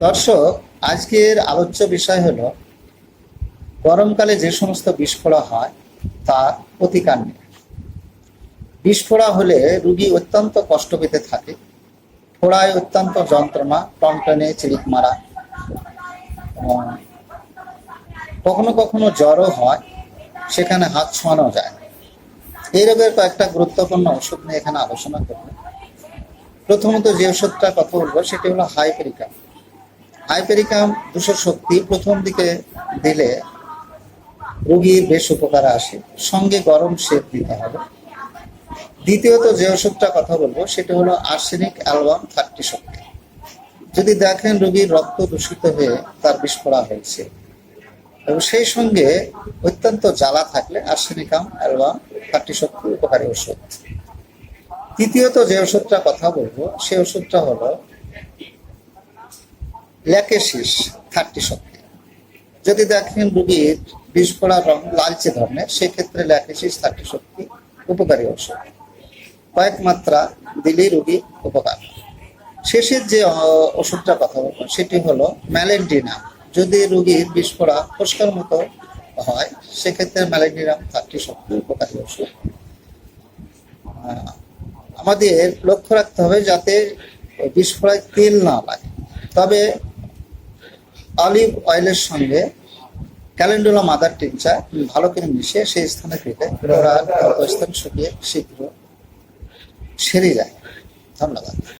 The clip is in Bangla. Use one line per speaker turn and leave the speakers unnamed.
দর্শক, আজকের আলোচ্য বিষয় হল, গরমকালে যে সমস্ত বিস্ফোরা হয় তার প্রতিকার নেই বিস্ফোরা হলে রুগী অত্যন্ত কষ্ট পেতে থাকে ফোড়ায় অত্যন্ত যন্ত্রণা, টনটনে চিরিক মারা কখনো কখনো জ্বরও হয়, সেখানে হাত ছোঁয়ানো যায়। এই রোগের কয়েকটা গুরুত্বপূর্ণ ওষুধ নিয়ে এখানে আলোচনা করব। প্রথমত যে ওষুধটা কথা বলব, সেটি হলো হাইপেরিকাম হাইপেরিকাম দুশো শক্তি প্রথম দিকে দিলে রোগীর বেশ উপকার আসে। সঙ্গে গরম সেপ দিতে হবে। দ্বিতীয়ত যে ওষুধটা কথা বলব, সেটা হলো আর্সেনিক অ্যালবাম থার্টি শক্তি। যদি দেখেন রোগীর রক্ত দূষিত হয়ে তার বিস্ফোরা হয়েছে, এবং সেই সঙ্গে অত্যন্ত জ্বালা থাকলে আর্সেনিকাম অ্যালবাম থার্টি শক্তি উপকারী ওষুধ। তৃতীয়ত যে ওষুধটা কথা বলব, সেই ওষুধটা হলো ল্যাকেশিস থার্টি শক্তি। যদি দেখেন রুগীর বিস্ফোরা রং লালচে ধরনের, সেক্ষেত্রে ল্যাকেশিস থার্টি শক্তি উপকারী ওষুধ কয়েক মাত্রা দিলেই রুগী উপকার। শেষের যে ওষুধটা কথা বলব, সেটি হলো ম্যালেন্ডিনাম যদি রুগীর বিস্ফোরা ফোস্কার মতো হয়, সেক্ষেত্রে ম্যালেন্ডিনাম থার্টি শক্তি উপকারী ওষুধ আমাদের লক্ষ্য রাখতে হবে যাতে বিস্ফোরায় তেল না লাগে। তবে অলিভ অয়েলের সঙ্গে ক্যালেন্ডুলা মাদার টিনচা ভালো করে মিশিয়ে সেই স্থানে ফেটে ওরা স্থান শুকিয়ে শীঘ্র সেরে যায়। ধন্যবাদ।